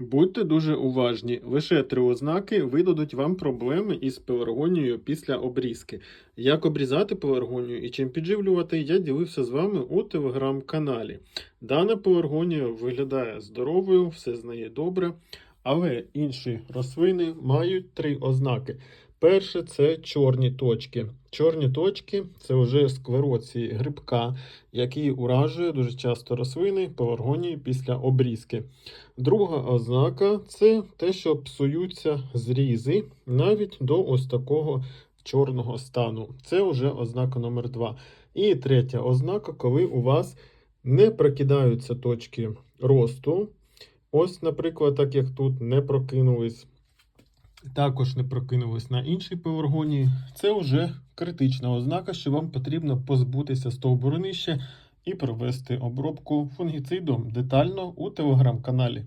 Будьте дуже уважні. Лише три ознаки видадуть вам проблеми із пеларгонією після обрізки. Як обрізати пеларгонію і чим підживлювати, я ділився з вами у телеграм-каналі. Дана пеларгонія виглядає здоровою, все з неї добре, але інші рослини мають три ознаки. Перше це чорні точки. Чорні точки це вже склероції грибка, який уражує дуже часто рослини пеларгонії після обрізки. Друга ознака це те, що псуються зрізи навіть до ось такого чорного стану. Це вже ознака номер два. І третя ознака, коли у вас не прокидаються точки росту. Ось, наприклад, так як тут не прокинулись, також не прокинулись на іншій пеларгонії. Це вже критична ознака, що вам потрібно позбутися стовбурнища і провести обробку фунгіцидом детально у телеграм-каналі.